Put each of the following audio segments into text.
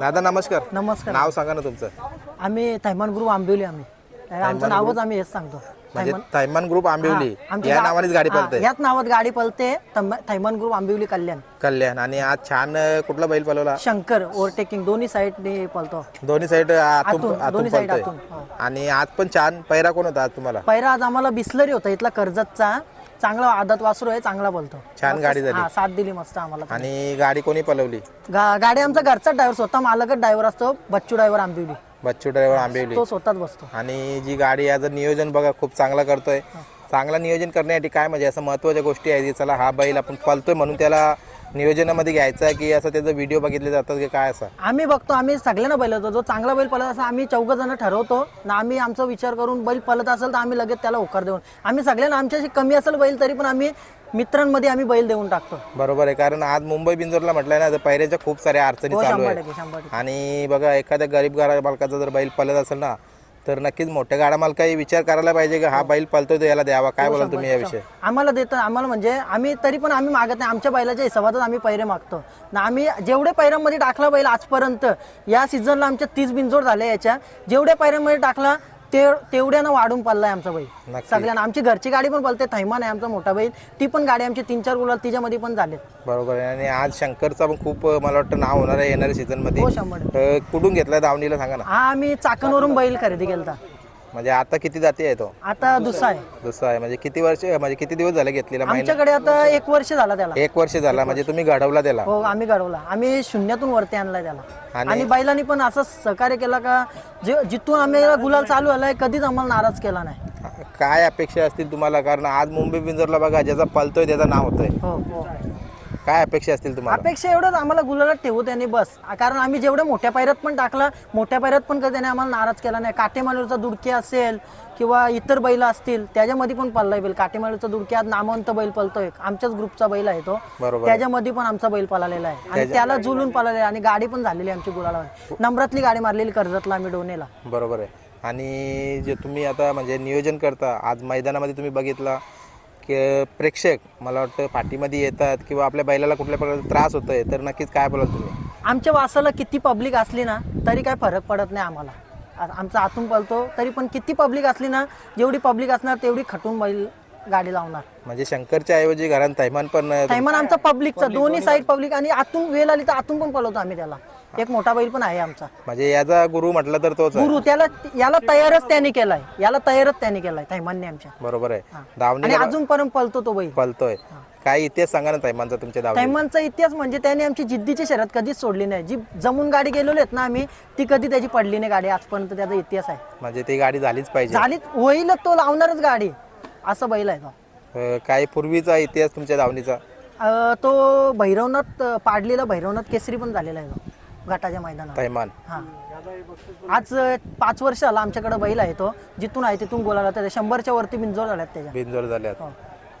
दादा नमस्कार. नमस्कार. नाव सांगा ना तुमचं. आम्ही थैमान ग्रुप आंबिवली आम्ही. आमचं नावच आम्ही हेच सांगतो. म्हणजे थैमान- ग्रुप आंबिवली. या नावानेच गाडी पळते. याच नावात गाडी पळते. थैम- थैमान ग्रुप आंबिवली कल्याण. कल्याण. आणि आज छान कुठला बैल पळवला? शंकर ओव्हरटेकिंग दोन्ही साईड पळतो. दोन्ही साईड दोन्ही आतून, हो. आणि आज पण छान पैरा कोण होता आज तुम्हाला? पहिला आज आम्हाला बिस्लरी होता इथला कर्जतचा. चांगला आदत वासरू आहे चांगला बोलतो. छान गाडी झाली. हा साथ दिली मस्त आम्हाला आणि गाडी कोणी पळवली गा- गाडी आमचा घरचा ड्रायव्हर स्वतः मालकच ड्रायव्हर असतो बच्चू ड्रायव्हर आंबिवली. बच्चू ड्रायव्हर आंबिवली. तो स्वतःच बसतो. आणि जी गाडी याचं नियोजन बघा खूप चांगला करतोय. चांगला नियोजन करण्यासाठी काय म्हणजे असं महत्त्वाच्या गोष्टी आहेत की चला हा बैल आपण पळतोय म्हणून त्याला नियोजनामध्ये घ्यायचा आहे की असं त्याचं व्हिडिओ बघितले जातात की काय असं? आम्ही बघतो आम्ही सगळ्यांना बैल होतो जो चांगला बैल पळत असं आम्ही चौघ जण ठरवतो. ना आम्ही आमचा विचार करून बैल पळत असेल तर आम्ही लगेच त्याला होकार देऊन. आम्ही सगळ्यांना आमच्याशी कमी असेल बैल तरी पण आम्ही मित्रांमध्ये आम्ही बैल देऊन टाकतो. बरोबर आहे कारण आज मुंबई बिंजोरला म्हटलं ना तर पैऱ्याच्या खूप साऱ्या अडचणी हो चालू शंभर आहेत. टक्के शंभर टक्के. आणि बघा एखाद्या गरीब घरा मालकाचा जर बैल पळत असेल ना तर नक्कीच मोठ्या गाड्या मालकाही विचार करायला पाहिजे की हा बैल पळतोय तो याला द्यावा. काय बोलाल तुम्ही याविषयी आम्हाला देतं आम्हाला म्हणजे आम्ही तरी पण आम्ही मागत नाही. आमच्या बैलाच्या हिशोबातच आम्ही पैरे मागतो. ना आम्ही जेवढे पैऱ्यांमध्ये टाकला बैल आजपर्यंत या सीझनला आमच्या तीस बिनजोड झाले याच्या. जेवढ्या पैऱ्यांमध्ये टाकला ते तेवढ्यानं वाढून पडलाय आमचा बैल. नक्की. सगळ्यांना. आमची घरची गाडी पण पळते थैमान आहे आमचा मोठा बैल. ती पण गाडी आमची तीन चार गुलाल तिच्यामध्ये पण झाले. बरोबर आहे. आणि आज शंकरचा पण खूप अं, मला वाटतं नाव होणार आहे येणाऱ्या सीझनमध्ये. हो शंभर. अं, कुठून घेतलाय दावणीला सांगा ना. हा आम्ही चाकणवरून बैल खरेदी केलता. म्हणजे आता किती जाती आहे तो? आता दुसरा आहे. दुसरा आहे. म्हणजे किती वर्ष म्हणजे किती दिवस झाले घेतलेला महिना? आमच्याकडे आता एक वर्ष झाला त्याला. एक वर्ष झाला. म्हणजे तुम्ही घडवला त्याला? हो आम्ही घडवला. आम्ही शून्यातून वरती आणलाय त्याला. आणि- आणि बैलांनी पण असं सहकार्य केला का जे जिथून आम्ही गुलाल चालू आलाय कधीच आम्हाला नाराज केला नाही. काय अपेक्षा असतील तुम्हाला? कारण आज मुंबई बिंजरला बघा ज्याचा पळतोय त्याचं नाव होतंय. हो हो. काय अपेक्षा असतील तुम्हाला? अपेक्षा एवढंच आम्हाला गुलालात ठेवू त्यांनी बस. कारण आम्ही जेवढे मोठ्या पायऱ्यात पण टाकला मोठ्या पायऱ्यात पण कधी त्याने आम्हाला नाराज केला नाही. काटेमालूरचा दुडके असेल किंवा इतर बैल असतील त्याच्यामध्ये पण पळलाय बैल. काटेमालूरचा दुडके आज नामवंत बैल पळतोय. आमच्याच ग्रुपचा बैल आहे तो. बरोबर त्याच्यामध्ये पण आमचा बैल पळालेला आहे. आणि त्याला जुलून पळालेला आहे. आणि गाडी पण झालेली आहे आमची गुलाला नंबरातली गाडी मारलेली कर्जतला आम्ही डोनेला. बरोबर आहे. आणि जे तुम्ही आता म्हणजे नियोजन करता आज मैदानामध्ये तुम्ही बघितला की प्रेक्षक मला वाटतं पाठीमध्ये येतात किंवा आपल्या बैलाला कुठल्या प्रकारचा त्रास होतोय तर नक्कीच काय बोलाल तुम्ही? आमच्या वासाला किती पब्लिक असली ना तरी काय फरक पडत नाही आम्हाला. आ- आमचा आतून पळतो तरी पण किती पब्लिक असली ना जेवढी पब्लिक असणार तेवढी खटून बैल गाडी लावणार. म्हणजे शंकरच्या ऐवजी घरात तैमान पण थैमान आमचा पब्लिकचा दोन्ही साईड पब्लिक आणि आतून वेळ आली तर आतून पण पळवतो आम्ही त्याला. एक मोठा बैल पण आहे आमचा. म्हणजे याचा गुरु म्हटलं तर तोच आहे. गुरु त्याला याला तयारच त्यांनी केलाय. याला तयारच त्यांनी केलाय थैमानने आमच्या. बरोबर आहे. आणि धावणी अजूनपर्यंत पळतो तो बैल. पळतोय. काय इतिहास सांगा ना तैमानचा तुमच्या धावणी थैमानचा इतिहास म्हणजे त्याने आमची जिद्दीची शर्यत कधीच सोडली नाही. जी जमून गाडी गेलेली आहेत ना आम्ही ती कधी त्याची पडली नाही गाडी. आजपर्यंत त्याचा इतिहास आहे. म्हणजे ती गाडी झालीच पाहिजे. झाली होईलच तो लावणारच गाडी. असं बैल आहे तो. अं, काही पूर्वीचा इतिहास तुमच्या धावणीचा? अं, तो भैरवनाथ अं, पाडलेला भैरवनाथ केसरी पण झालेला आहे तो. घाटाच्या मैदानात तैमान. हा. आज पाच वर्ष आला आमच्याकडे बैल आहे तो. जिथून आहे तिथून गोलाला तर शंभरच्या वरती बिंजोर झाल्यात त्याच्या. बिनजोर झाल्यात. हो.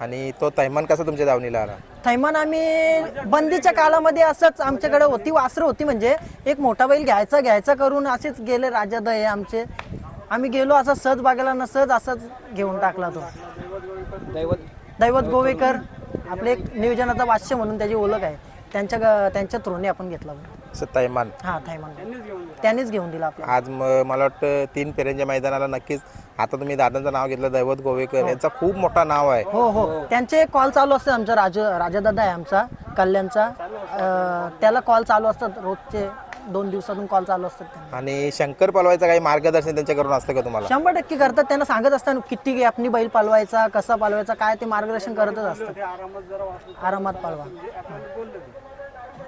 आणि तो तैमान कसा तुमच्या धावणीला आला? थैमान आम्ही बंदीच्या काळामध्ये असंच आमच्याकडे होती वासरं होती म्हणजे. एक मोठा बैल घ्यायचा घ्यायचा करून असेच गेले राजाद आहे आमचे. आम्ही गेलो असा सहज बागेला न सहज असाच घेऊन टाकला तो. दैवत. गोवेकर आपले एक नियोजनाचा वाश्य म्हणून त्याची ओळख आहे. त्यांच्या ग- त्यांच्या थ्रोने आपण घेतला हा थैमान त्यांनीच घेऊन दिला आपल्याला. आज म- मला वाटतं तीन पेरेंच्या मैदानाला नक्कीच आता तुम्ही दादांचं नाव घेतलं दैवत गोवेकर यांचा खूप मोठा नाव आहे. हो हो. त्यांचे कॉल चालू असतात आमचा राज राजादादा आहे आमचा कल्याणचा. अं, त्याला कॉल चालू असतात रोजचे दोन दिवसातून कॉल चालू असतात त्यांना. आणि शंकर पलवायचं काही मार्गदर्शन त्यांच्याकडून असतं का तुम्हाला? शंभर टक्के करतात. त्यांना सांगत असतात किती गॅपनी बैल पालवायचा कसा पालवायचा काय ते मार्गदर्शन करतच असतात. आरामात पालवा.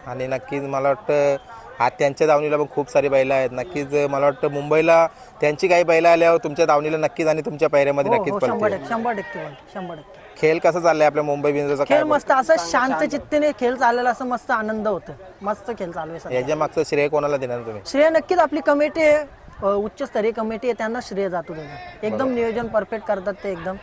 आणि नक्कीच मला वाटतं आज त्यांच्या दावणीला पण खूप सारी बैलं आहेत. नक्कीच मला वाटतं मुंबईला त्यांची काही बैलं आल्यावर तुमच्या दावणीला नक्कीच आणि तुमच्या पैऱ्यामध्ये हो नक्कीच हो शंभर पडते टक्के शंभर टक्के शंभर टक्के. खेळ कसा चाललाय आपल्या मुंबई बिंदूचा काय खेळ मस्त असं शांत चित्तेने खेळ चाललेला असं मस्त आनंद होतो. मस्त खेळ चालू आहे सध्या. याच्या मागचं श्रेय कोणाला देणार तुम्ही? श्रेय नक्कीच आपली कमिटी आहे. अ, उच्चस्तरीय कमिटी आहे त्यांना श्रेय जातो त्याचं. एकदम नियोजन परफेक्ट करतात ते एकदम.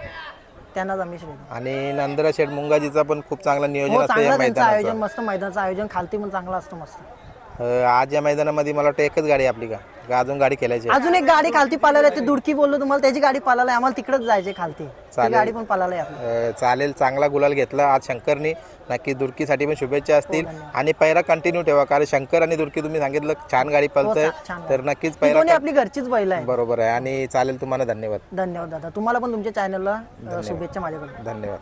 त्यांनाच आम्ही श्रेय. आणि नंदरा शेठ मुंगाजीचा पण खूप चांगला नियोजन हो असतं चांगलं आयोजन मस्त मैदानाचं आयोजन. खालती पण चांगलं असतं मस्त. अं, आज या मैदानामध्ये मला वाटतं एकच गाडी आहे आपली का? अजून गाडी खेळायची? अजून एक गाडी खालती पालायला ती दुडकी बोललो तुम्हाला त्याची गाडी पालायला आहे. आम्हाला तिकडेच जायचे खालती. ती चालेल. गाडी पण पालायला आहे आपली. अ, चालेल चांगला गुलाल घेतला आज शंकरनी. नक्की दुर्कीसाठी पण शुभेच्छा असतील. आणि पैरा कंटिन्यू ठेवा कारण शंकर आणि दुर्की तुम्ही सांगितलं छान गाडी पळतंय छान तर नक्कीच ती पैरा दोन्ही आपली घरचीच बैल आहे. बरोबर आहे. आणि चालेल तुम्हाला धन्यवाद. धन्यवाद दादा. तुम्हाला पण तुमच्या चॅनलला शुभेच्छा माझ्याकडून. धन्यवाद.